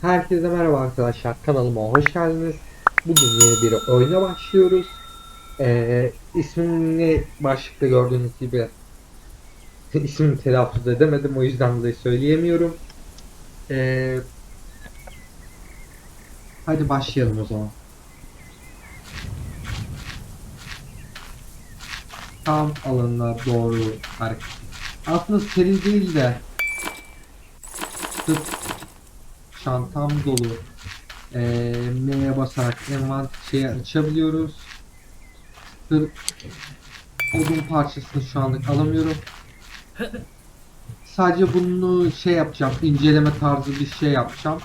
Herkese merhaba arkadaşlar kanalıma hoş geldiniz. Bugün yeni bir oyuna başlıyoruz. Ee, ismini başlıkta gördüğünüz gibi ismini telaffuz edemedim o yüzden de söyleyemiyorum. Ee, hadi başlayalım o zaman. Kamp alanına doğru hareket. Aslında seri değil de çantam dolu. Ee, M'ye basarak envant şeyi açabiliyoruz. Sırf odun parçasını şu anlık alamıyorum. Sadece bunu şey yapacağım, inceleme tarzı bir şey yapacağım.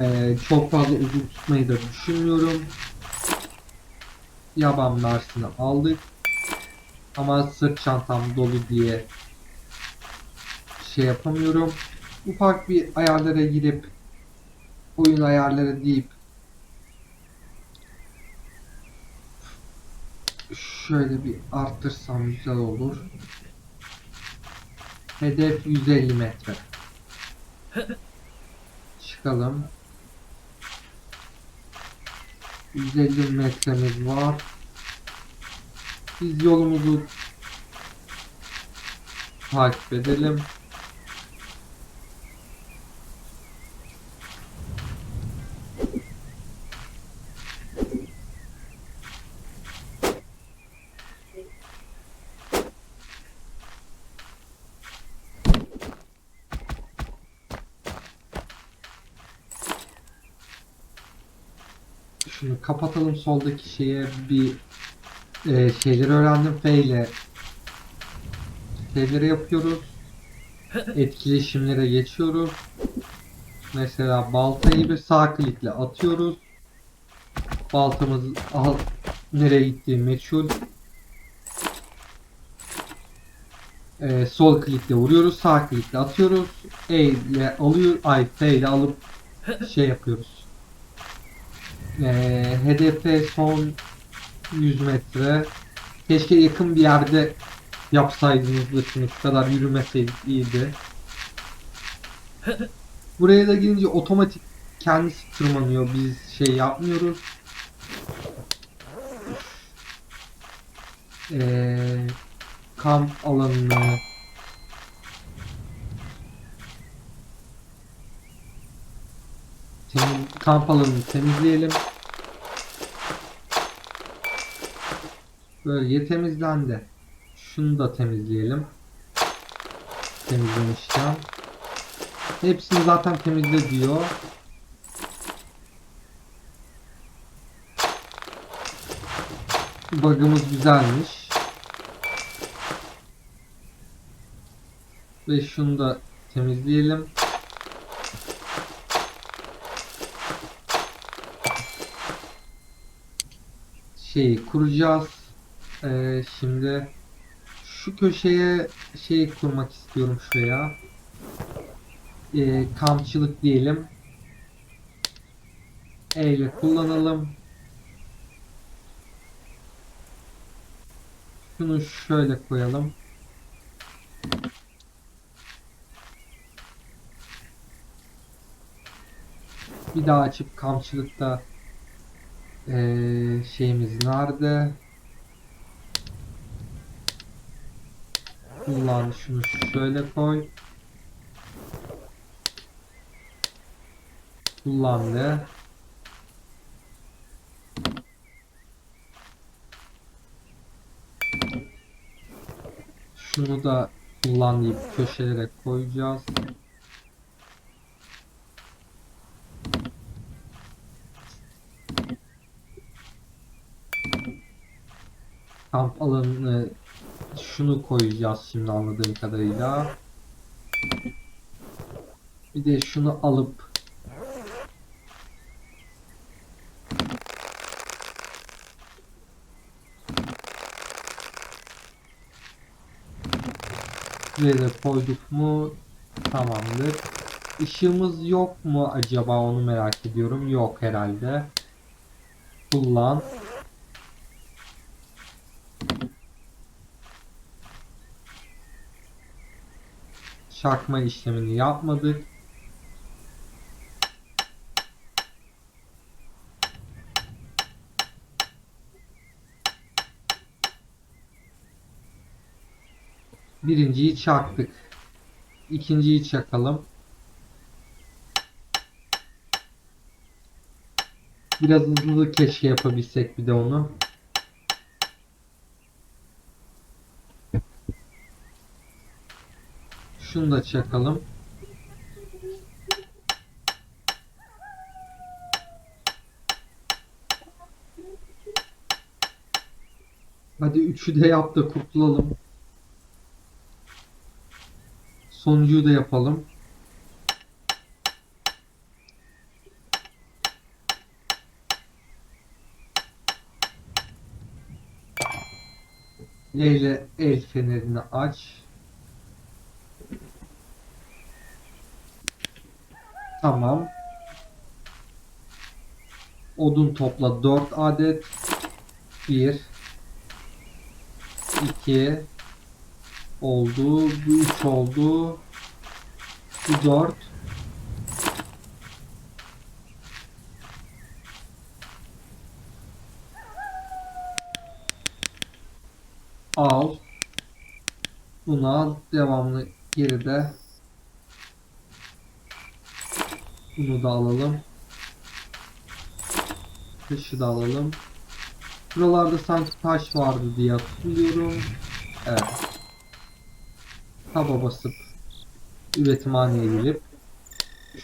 Ee, çok fazla uzun tutmayı da düşünmüyorum. Yaban mersini aldık. Ama sırt çantam dolu diye şey yapamıyorum. Ufak bir ayarlara girip oyun ayarları deyip şöyle bir arttırsam güzel olur. Hedef 150 metre. Çıkalım. 150 metremiz var. Biz yolumuzu takip edelim. Şunu kapatalım soldaki şeye bir e, şeyleri öğrendim F ile şeyleri yapıyoruz. Etkileşimlere geçiyoruz. Mesela baltayı bir sağ klikle atıyoruz. Baltamız al, nereye gittiği meçhul. Ee, sol klikle vuruyoruz, sağ klikle atıyoruz. E ile alıyor, ay F ile alıp şey yapıyoruz. Ee, hedefe son 100 metre. Keşke yakın bir yerde yapsaydınız da şunu şu kadar yürümeseydik iyiydi. Buraya da gelince otomatik kendisi tırmanıyor. Biz şey yapmıyoruz. Ee, kamp alanını temiz, kamp alanını temizleyelim. Bölge temizlendi. Şunu da temizleyelim. Temizlemişken. Hepsini zaten temizle diyor. Bug'ımız güzelmiş. Ve şunu da temizleyelim. Şeyi kuracağız. Ee, şimdi şu köşeye şey kurmak istiyorum şuraya. Ee, kampçılık diyelim. E ile kullanalım. Şunu şöyle koyalım. Bir daha açıp kampçılıkta ee, şeyimiz nerede? Kullan şunu şöyle koy. Kullandı. Şunu da kullan deyip köşelere koyacağız. Kamp alanını şunu koyacağız şimdi anladığım kadarıyla. Bir de şunu alıp Buraya koyduk mu tamamdır. Işığımız yok mu acaba onu merak ediyorum. Yok herhalde. Kullan. çarpma işlemini yapmadık. Birinciyi çaktık. İkinciyi çakalım. Biraz hızlı keşke yapabilsek bir de onu. Şunu da çakalım. Hadi üçü de yap da kurtulalım. Sonuncuyu da yapalım. Leyle el fenerini aç. Tamam. Odun topla 4 adet. 1 2 oldu. Bu 3 oldu. Bu 4 Al. Bunu al. Devamlı geride. Bunu da alalım. Taşı da alalım. Buralarda sanki taş vardı diye hatırlıyorum. Evet. Taba basıp üretimhaneye gelip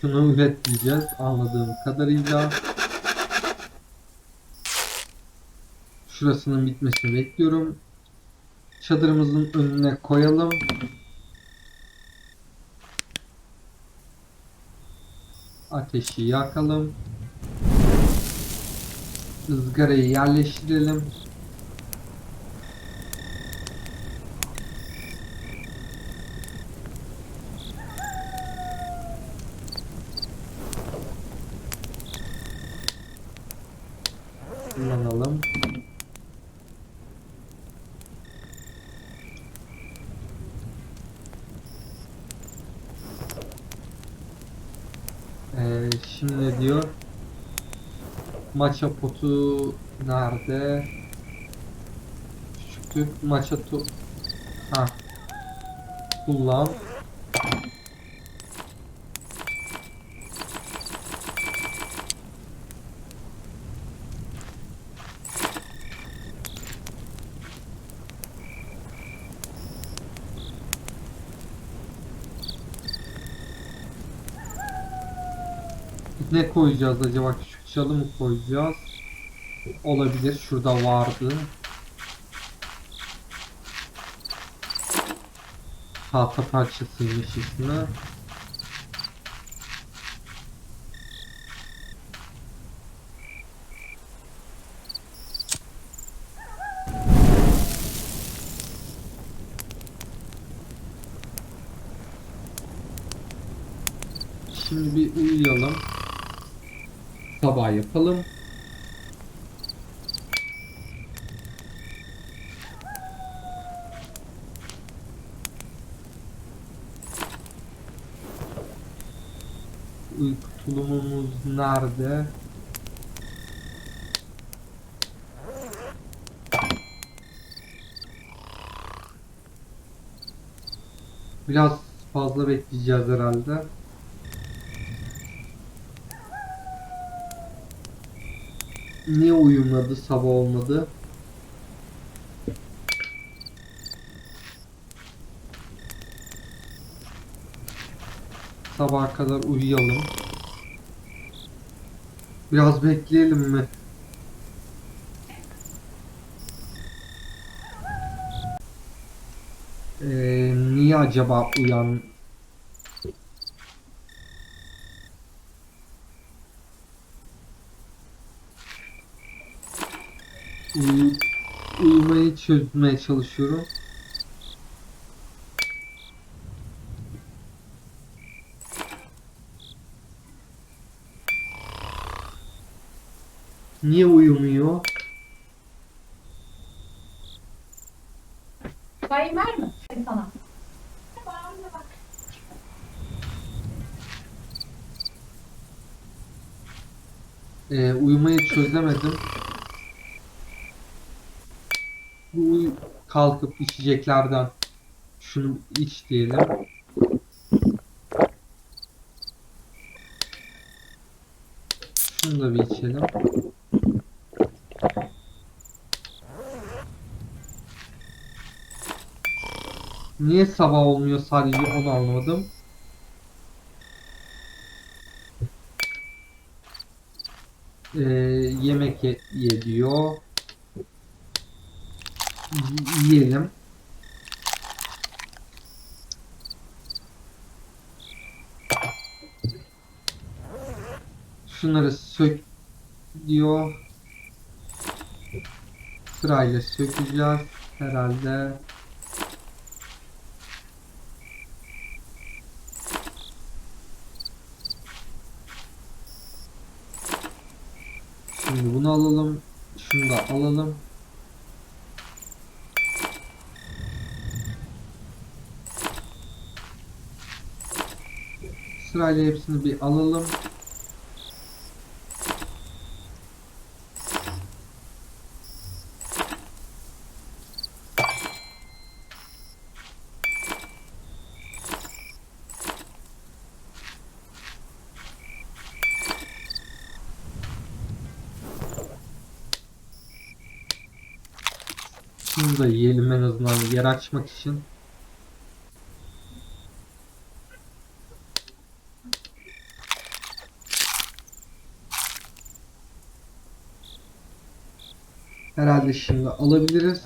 şunu üret diyeceğiz anladığım kadarıyla. Şurasının bitmesini bekliyorum. Çadırımızın önüne koyalım. Ateşi yakalım. ızgarayı yerleştirelim. Kullanalım. Ee, şimdi ne diyor? Maça potu nerede? Küçüktü. Maça tu... Ha. Kullan. Ne koyacağız acaba? Küçük çalı mı koyacağız? Olabilir. Şurada vardı. Tahta parçasıymış ismi. Şimdi bir uyuyalım. Sabah yapalım. Uyku tulumumuz nerede? Biraz fazla bekleyeceğiz herhalde. Niye uyumadı, sabah olmadı? Sabaha kadar uyuyalım. Biraz bekleyelim mi? Ee, niye acaba uyan uyumayı çözmeye çalışıyorum. Niye uyumuyor? Sayın var mı? Hadi sana. Ee, uyumayı çözemedim. Bu uy- kalkıp içeceklerden Şunu iç diyelim. Şunu da bir içelim. Niye sabah olmuyor sadece onu anlamadım. Ee, yemek ye, ye. Yiyelim. Şunları sök diyor. Sırayla sökeceğiz herhalde. Şimdi bunu alalım. Şunu da alalım. Sırayla hepsini bir alalım. Şunu da yiyelim en azından yer açmak için. Herhalde şimdi alabiliriz.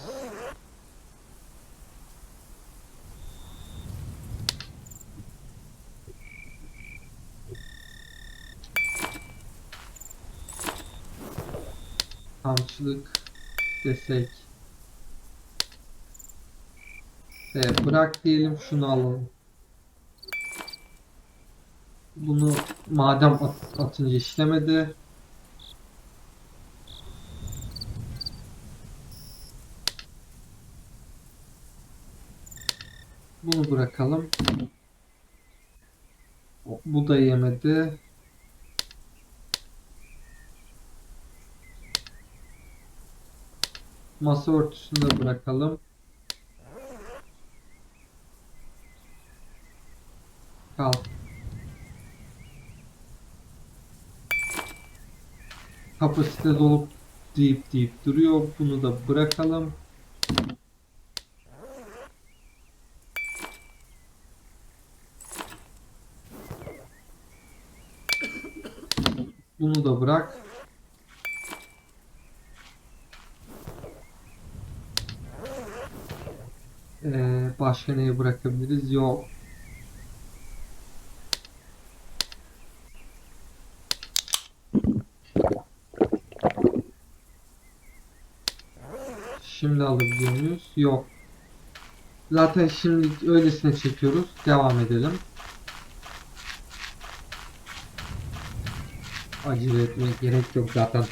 Kamçılık desek. Evet, bırak diyelim şunu alalım. Bunu madem at- atınca işlemedi. Bunu bırakalım. Bu da yemedi. Masa örtüsünü de bırakalım. Kal. Kapasite dolup deyip deyip duruyor. Bunu da bırakalım. Bunu da bırak. Ee, başka neyi bırakabiliriz? Yok. Şimdi alabiliyor muyuz? Yok. Zaten şimdi öylesine çekiyoruz. Devam edelim. Acele etmeye gerek yok zaten.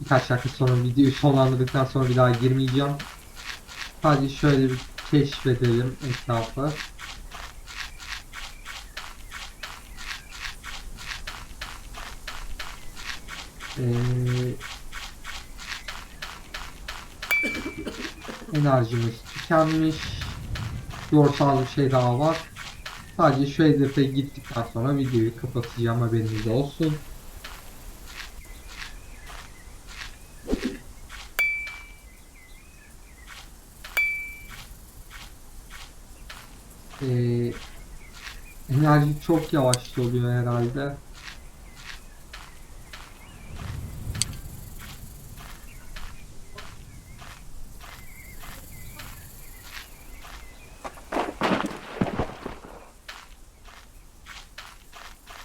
Birkaç dakika sonra videoyu sonlandırdıktan sonra bir daha girmeyeceğim. Sadece şöyle bir keşfedelim etrafı. Ee, enerjimiz tükenmiş. Yorsal bir şey daha var. Sadece şu hedefe gittikten sonra videoyu kapatacağım haberiniz olsun. Ee, enerji çok yavaş doluyor herhalde.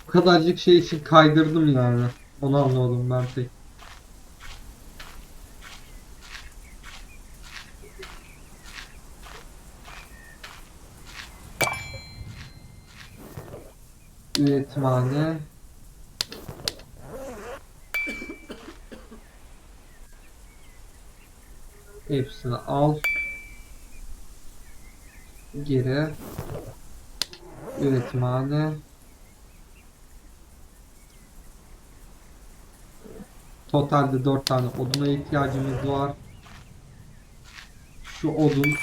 Bu kadarcık şey için kaydırdım yani. Onu anladım ben tek. Üretimhane. Hepsini al. Geri. Üretimhane. Totalde 4 tane oduna ihtiyacımız var. Şu odun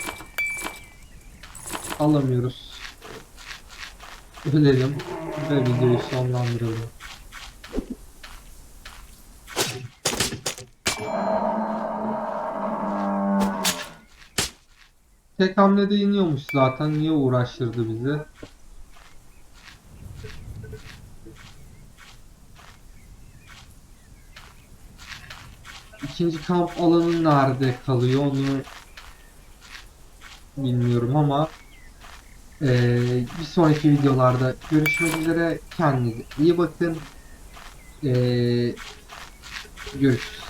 alamıyoruz. Ölelim ve videoyu sonlandıralım. Tek hamlede iniyormuş zaten. Niye uğraştırdı bizi? İkinci kamp alanı nerede kalıyor onu bilmiyorum ama eee, bir sonraki videolarda görüşmek üzere. Kendinize iyi bakın. Eee görüşürüz.